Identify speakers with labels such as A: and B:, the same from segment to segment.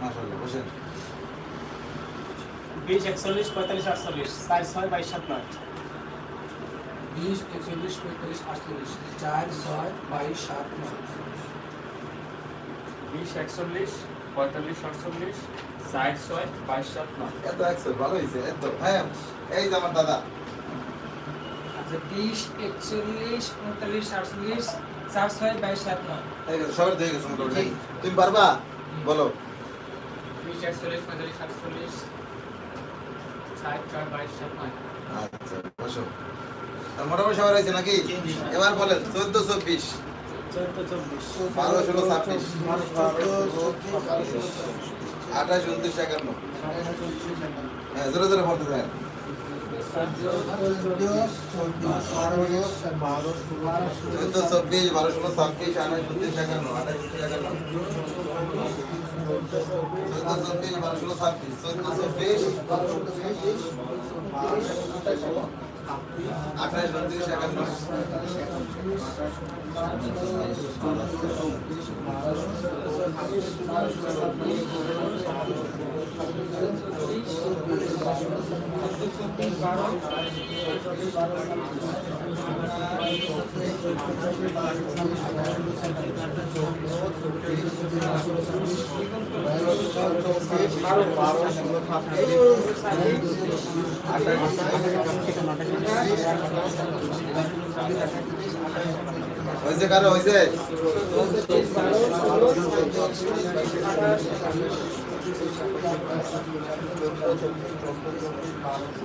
A: মাশাআল্লাহ বসেন
B: বিশ একচল্লিশ পঁয়তাল্লিশ আটচল্লিশ চার ছয় বাইশ সাত নয়।
C: বিশ একচল্লিশ পঁয়তাল্লিশ আটচল্লিশ চার ছয় বাইশ সাত নয়।
D: বিশ একচল্লিশ পঁয়তাল্লিশ আটচল্লিশ ষাট ছয় বাইশ সাত নয়।
A: এত একশো ভালো হয়েছে এত। হ্যাঁ এই যে আমার দাদা।
C: আচ্ছা বিশ একচল্লিশ পঁয়তাল্লিশ আটচল্লিশ চার ছয় বাইশ সাত নয়।
A: এই গেছে, সবার দিয়ে গেছে মোটামুটি তুমি পারবা? বলো।
D: বিশ একচল্লিশ পঁয়তাল্লিশ সাতচল্লিশ ষাট ছয় বাইশ সাত নয়
A: আচ্ছা। বসো আর মোটামুটি সবার হয়েছে নাকি এবার বলেন চোদ্দ চব্বিশ বারো ষোলো ছাব্বিশ আঠাশ উনত্রিশ একান্ন। হ্যাঁ জোরে জোরে পড়তে থাকেন চোদ্দ চব্বিশ বারো ষোলো ছাব্বিশ আঠাশ উনত্রিশ একান্ন। আঠাশ একান্ন চোদ্দ চব্বিশ বারো ষোলো ছাব্বিশ চোদ্দ চব্বিশ আঠাশ হয়েছে কারও? হয়েছে?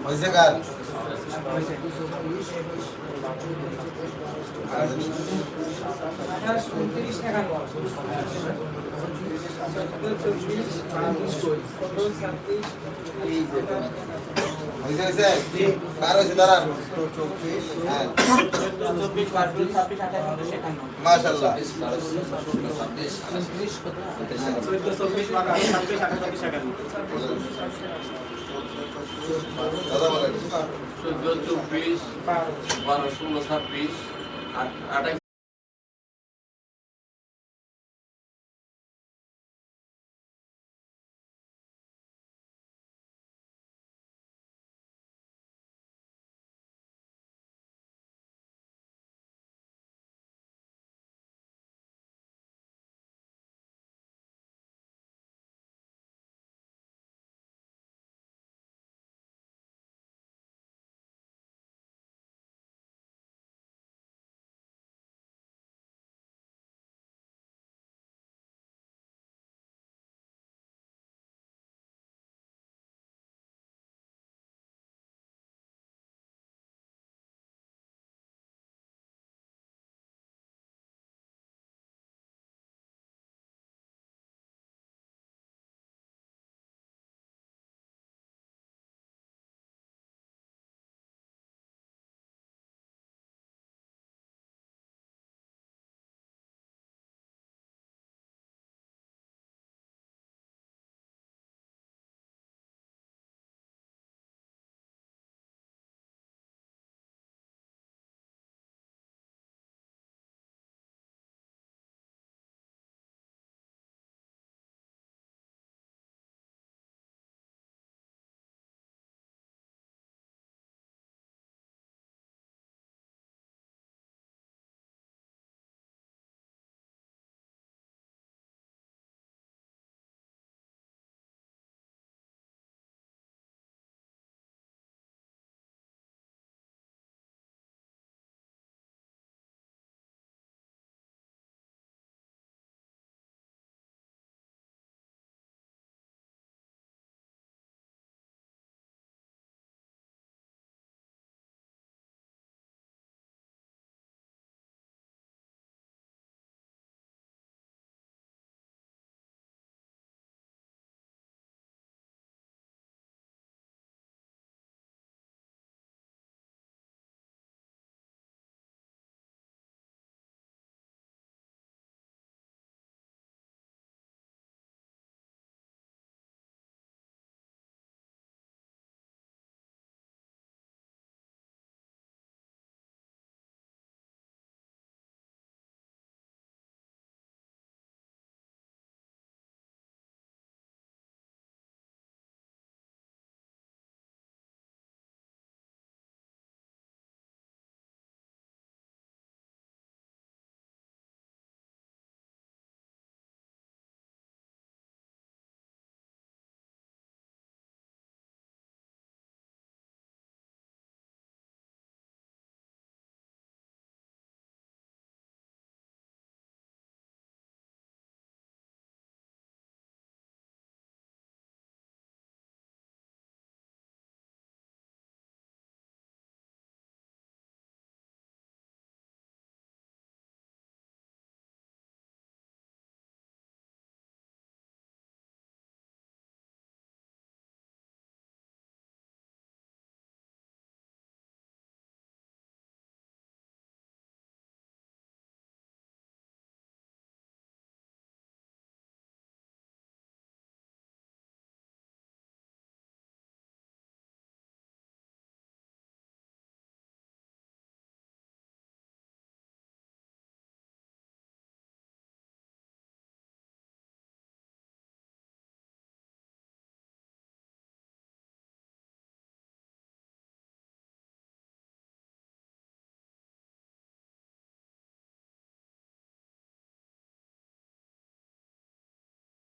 A: হয়েছে কার
C: আঠাশ উনত্রিশ একান্ন চব্বিশ
A: হ্যাঁ
B: চব্বিশ ছাব্বিশ আঠাশ
A: মাশাল্লাহ
B: চব্বিশ
E: চোদ্দ চব্বিশ বারো ষোলো ছাব্বিশ আঠাশ